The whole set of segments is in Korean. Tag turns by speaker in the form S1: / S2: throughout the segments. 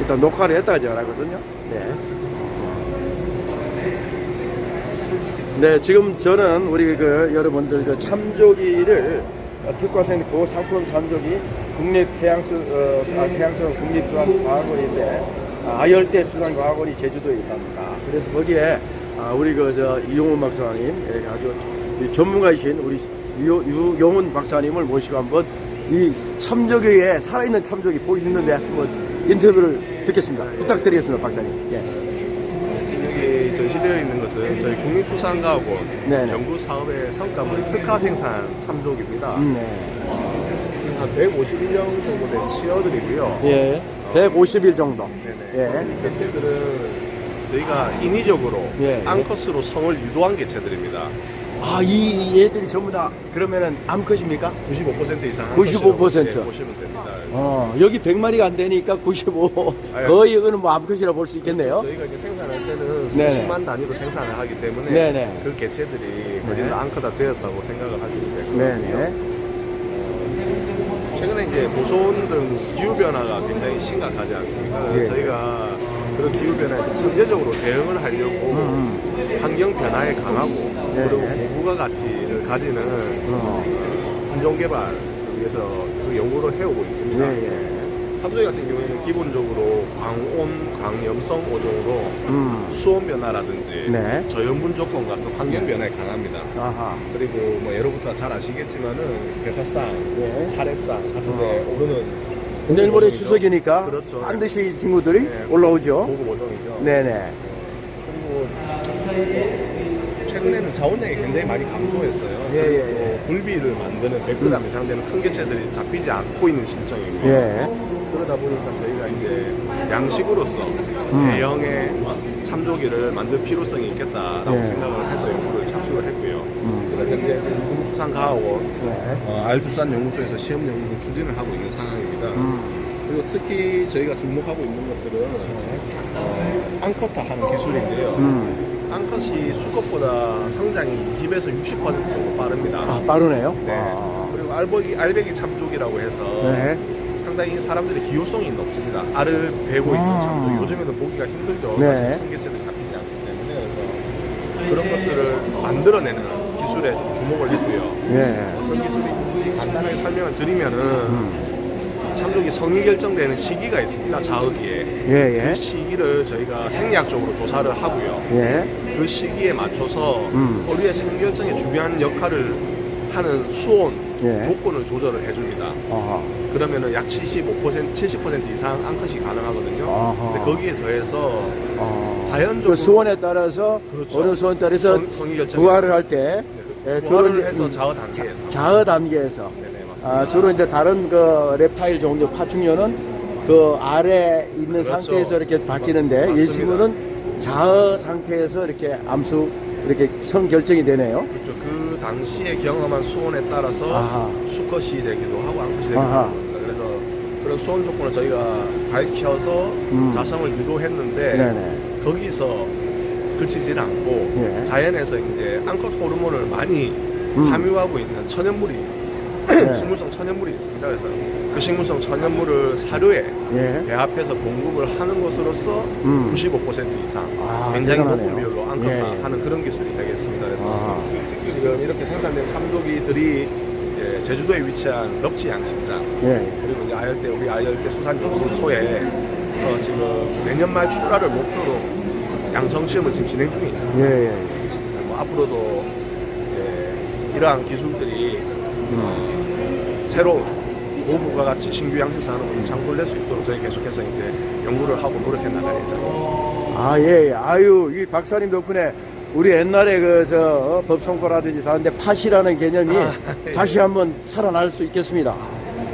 S1: 일단 녹화를 했다가 전하거든요. 네. 네, 지금 저는 우리 그 여러분들 그 참조기를 어, 특화생 고 상품 참조기 국립 해양수 어, 아, 해양성 국립수산과학원인데 아, 아열대 수산과학원이 제주도에 있답니다. 그래서 거기에 아, 우리 그 저 이용훈 박사님 이렇게 아주 이 전문가이신 우리 유, 유용훈 박사님을 모시고 한번 이 참조기에 살아있는 참조기 보기 있는데 한번 인터뷰를 듣겠습니다. 부탁드리겠습니다, 박사님. 예.
S2: 지금 여기 전시되어 있는 것은 저희 국립수산과학원
S1: 네네.
S2: 연구사업의 성과물 특화 생산 참조기입니다.
S1: 음, 네.
S2: 지금 한 151년 정도 된 치어들이고요.
S1: 예. 150일 정도.
S2: 네네.
S1: 예.
S2: 개체들은 저희가 인위적으로
S1: 예.
S2: 앙커스로 성을 유도한 개체들입니다.
S1: 아, 이, 이 애들이 전부 다 그러면은 암컷입니까?
S2: 95% 이상
S1: 95%.
S2: 앙컷이라고, 네, 보시면 됩니다.
S1: 어, 여기 100마리가 안 되니까 95.
S2: 아유.
S1: 거의 이거는 뭐 암컷이라 볼 수 있겠네요.
S2: 저희가 이제 생산할 때는
S1: 네네.
S2: 수십만 단위로 생산을 하기 때문에
S1: 네네.
S2: 그 개체들이 거의
S1: 네.
S2: 다 앙커가 되었다고 생각을 하시면 될 것 같고요.
S1: 네네.
S2: 최근에 이제 무소온 등 기후 변화가 굉장히 심각하지 않습니까?
S1: 예.
S2: 저희가 그런 기후 변화에 좀 선제적으로 대응을 하려고
S1: 음,
S2: 환경 변화에 강하고
S1: 네.
S2: 그리고 고부가 가치를 가지는
S1: 어.
S2: 품종 개발을 위해서 계속 연구를 해오고 있습니다.
S1: 예, 예.
S2: 삼소희 같은 경우에는 기본적으로 광온, 광염성 오종으로
S1: 음.
S2: 수온 변화라든지
S1: 네.
S2: 저염분 조건 같은 환경 변화에 강합니다.
S1: 아하.
S2: 그리고 뭐 예로부터 잘 아시겠지만은 제사상,
S1: 예.
S2: 사례상 같은데 오르는
S1: 내일 모레
S2: 오종이죠.
S1: 추석이니까
S2: 그렇죠.
S1: 반드시 이 친구들이
S2: 네.
S1: 올라오죠.
S2: 고급 오종이죠.
S1: 네네.
S2: 그리고 최근에는 자원량이 굉장히 많이 감소했어요.
S1: 예, 예, 예.
S2: 굴비를 만드는 100g 이상 되는 큰 개체들이 잡히지 않고 있는 실정이고
S1: 예.
S2: 그러다 보니까 저희가 이제 양식으로서
S1: 음.
S2: 대형의 참조기를 만들 필요성이 있겠다라고
S1: 예.
S2: 생각을 해서 연구를 착수를 했고요.
S1: 음.
S2: 그래서 현재 국립수산과학원
S1: 네.
S2: 어, 알투산 연구소에서 시험 연구를 추진을 하고 있는 상황입니다.
S1: 음.
S2: 그리고 특히 저희가 주목하고 있는 것들은 어, 앙커타 하는 기술인데요.
S1: 음.
S2: 앙컷이 수컷보다 성장이 20에서 60% 정도 빠릅니다.
S1: 아, 빠르네요.
S2: 네.
S1: 아.
S2: 그리고 알배기, 알배기 참조기라고 해서
S1: 네.
S2: 상당히 사람들의 기호성이 높습니다. 알을 베고 있는
S1: 아.
S2: 참조기. 요즘에는 보기가 힘들죠.
S1: 네.
S2: 사실 성개체들이 잡히지 않기 때문에. 그래서 그런 것들을 만들어내는 기술에 좀 주목을 했고요.
S1: 예.
S2: 어떤 기술인지 간단하게 설명을 드리면은
S1: 음.
S2: 참조기 성이 결정되는 시기가 있습니다. 자의기에.
S1: 예, 예.
S2: 그 시기를 저희가 생리학적으로 조사를 하고요.
S1: 예.
S2: 그 시기에 맞춰서
S1: 음.
S2: 어류의 생결정에 중요한 역할을 하는 수온
S1: 예.
S2: 조건을 조절을 해줍니다.
S1: 아하.
S2: 그러면은 약 75%, 70% 이상 앙컷이 가능하거든요.
S1: 아하.
S2: 근데 거기에 더해서
S1: 아.
S2: 자연적으로
S1: 그 수온에 따라서
S2: 그렇죠.
S1: 어느 수온 따라서
S2: 성- 성이 결정.
S1: 부화를 할때 예,
S2: 네,
S1: 주로
S2: 부화를
S1: 이제,
S2: 해서
S1: 음,
S2: 자어 단계에서.
S1: 자어 단계에서
S2: 맞습니다.
S1: 아, 주로 이제 다른 그 rep타일 종류 파충류는 그 아래 있는
S2: 그렇죠.
S1: 상태에서 이렇게 바뀌는데 이
S2: 맞습니다.
S1: 친구는 자어 상태에서 이렇게 암수 이렇게 성 결정이 되네요.
S2: 그렇죠. 그 당시에 경험한 수온에 따라서
S1: 아하.
S2: 수컷이 되기도 하고 앙컷이 되기도
S1: 아하.
S2: 합니다. 그래서 그런 수온 조건을 저희가 밝혀서
S1: 음.
S2: 자성을 유도했는데
S1: 네네.
S2: 거기서 그치질 않고
S1: 예.
S2: 자연에서 이제 앙컷 호르몬을 많이
S1: 음.
S2: 함유하고 있는 천연물이
S1: 네.
S2: 식물성 천연물이 있습니다. 그래서 그 식물성 천연물을 사료에
S1: 예.
S2: 배합해서 공급을 하는 것으로서
S1: 음.
S2: 95% 이상
S1: 아,
S2: 굉장히
S1: 대단하네요.
S2: 높은 비율로 앙컷화
S1: 예, 예.
S2: 하는 그런 기술이 되겠습니다. 그래서
S1: 아.
S2: 지금 이렇게 생산된 참조기들이 이제 제주도에 위치한 넙지 양식장
S1: 예.
S2: 그리고 이제 아열대 우리 아열대 수산연구소에 서 지금 내년 말 출하를 목표로 양성 시험을 지금 진행 중에 있습니다.
S1: 예. 예.
S2: 뭐 앞으로도 이제 이러한 기술들이 어, 새로운 고부가 같이 신규 양식 산업을 좀 창출될 수 있도록 저희 계속해서 이제 연구를 하고 노력해 나갈 예정입니다.
S1: 아, 예, 예. 아유, 이 박사님 덕분에 우리 옛날에 그, 저, 법성과라든지 다른데 팥이라는 개념이
S2: 아, 예.
S1: 다시 한번 살아날 수 있겠습니다.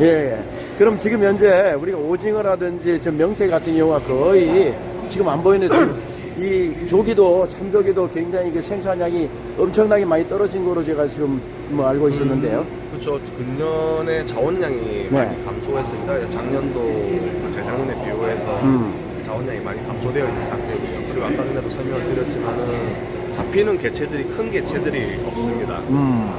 S1: 예, 예. 그럼 지금 현재 우리가 오징어라든지 저 명태 같은 경우가 거의 지금 안 보이는 이 조기도, 참조기도 굉장히 그 생산량이 엄청나게 많이 떨어진 거로 제가 지금 뭐 알고 있었는데요.
S2: 그렇죠. 근년에 자원량이 많이 감소했습니다. 그래서 작년도 재작년에 비교해서
S1: 음.
S2: 자원량이 많이 감소되어 있는 상태고요. 그리고 아까 전에도 설명을 드렸지만은 잡히는 개체들이 큰 개체들이 없습니다.
S1: 음.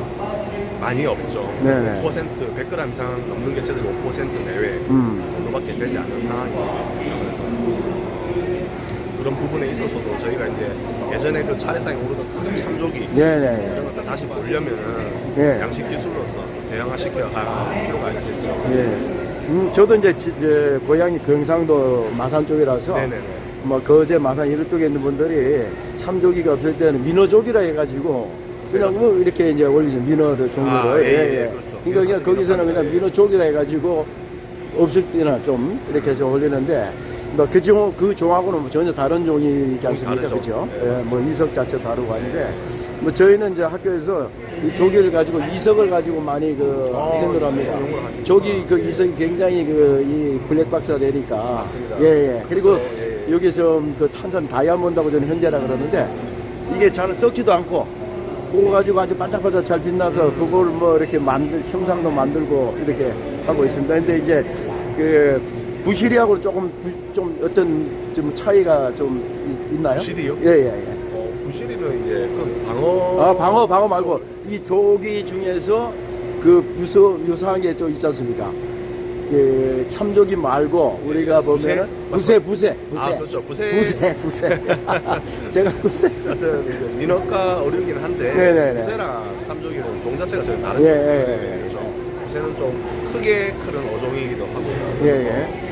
S2: 많이 없죠.
S1: 네네.
S2: 5% 100g 이상 넘는 개체들이 5% 내외
S1: 음.
S2: 정도밖에 되지 않는 상황입니다. 그래서 그런 부분에 있어서도 저희가 이제 예전에 그 차례상에 오르던 큰 참조기
S1: 네네.
S2: 이런 것들 다시 보려면은
S1: 예.
S2: 양식 기술로서 대형화시켜 갈 필요가 있겠죠.
S1: 예. 음, 저도 이제, 지- 이제 고향이 경상도 마산 쪽이라서
S2: 네네네.
S1: 뭐 거제 마산 이런 쪽에 있는 분들이 참조기가 없을 때는 민어조기라 해가지고 그냥 뭐 이렇게 이제 올리죠 민어를 종류를
S2: 아, 예, 예, 그렇죠.
S1: 그러니까 그냥 거기서는 그냥
S2: 예.
S1: 민어조기라 해가지고 없을 때나 좀 이렇게 좀 올리는데 뭐그 종, 그 종하고는 뭐 전혀 다른 종이지 않습니까. 그죠
S2: 예.
S1: 예, 뭐 이석 자체 다르고 하는데 뭐 저희는 이제 학교에서 이 조기를 가지고 이석을 가지고 많이 그
S2: 어,
S1: 생각을 합니다. 조기 그 이석이 굉장히 그 이 블랙박스가 되니까
S2: 맞습니다.
S1: 예, 예. 그리고
S2: 그렇죠. 예, 예.
S1: 여기서 그 탄산 다이아몬드하고 저는 현재라 그러는데 이게 잘 썩지도 않고 그거 가지고 아주 반짝반짝 잘 빛나서 그걸 뭐 이렇게 만들 형상도 만들고 이렇게 하고 있습니다. 근데 이제 그 부시리하고 조금 부- 좀 어떤 좀 차이가 좀 있- 있나요?
S2: 부시리요?
S1: 예, 예, 예.
S2: 어, 부실이는 이제 그 방어.
S1: 아, 방어, 방어 말고 이 조기 중에서 그 유서, 유사한 게 좀 있지 않습니까? 그 참조기 말고 우리가 보면은 부세, 부세, 부세.
S2: 아, 그렇죠. 부세.
S1: 부세, 부세. 제가 부세.
S2: 하여튼 이제 민어가 어려긴 한데
S1: 네네네.
S2: 부세랑 참조기는 종 자체가 전혀 다르죠.
S1: 예, 예, 예.
S2: 네, 그렇죠. 부세는 좀 크게 크는 어종이기도 하고요.
S1: 예, 예.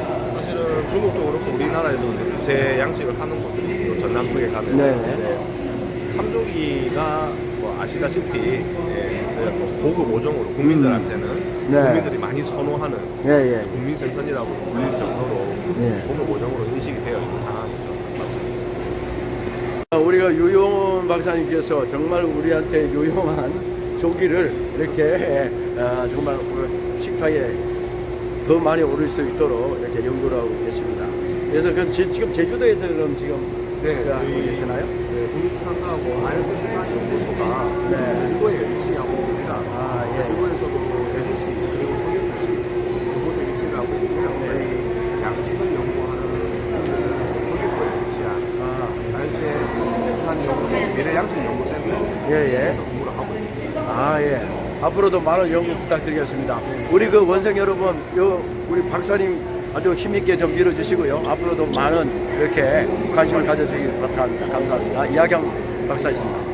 S2: 중국도 그렇고 우리나라에도 부세 양식을 하는 곳들이 있고 전남 쪽에 가면
S1: 네네.
S2: 네. 참조기가 뭐 아시다시피 예, 저희가 또 고급 어종으로 국민들한테는
S1: 네.
S2: 국민들이 많이 선호하는
S1: 예, 예.
S2: 국민 생선이라고 불릴 정도로
S1: 예.
S2: 고급 어종으로 인식이 되어 있는 상황이죠. 맞습니다.
S1: 아, 우리가 유용훈 박사님께서 정말 우리한테 유용한 조기를 이렇게 아, 정말 그 식탁에 더 많이 오를 수 있도록 이렇게 연구를 하고 계십니다. 그래서 그 지- 지금 제주도에서 그럼 지금
S2: 네,
S1: 그 하고
S2: 저희
S1: 계시나요?
S2: 네, 국립수산과하고 아이언스 수산연구소가
S1: 네.
S2: 제주도에 위치하고 있습니다.
S1: 아, 예.
S2: 제주도에서도 제주시 그리고 서귀포시 그곳에 위치를 하고 있고요. 저희 양식을 연구하는 그 서귀포에 위치한
S1: 아,
S2: 아이언스 수산연구소 미래 양식 연구센터에서
S1: 예, 예.
S2: 근무를 하고 있습니다.
S1: 아, 예. 앞으로도 많은 연구 부탁드리겠습니다. 우리 그 원생 여러분, 요, 우리 박사님 아주 힘있게 좀 밀어주시고요. 앞으로도 많은 이렇게 관심을 가져주길 바랍니다. 감사합니다. 이하경 박사였습니다.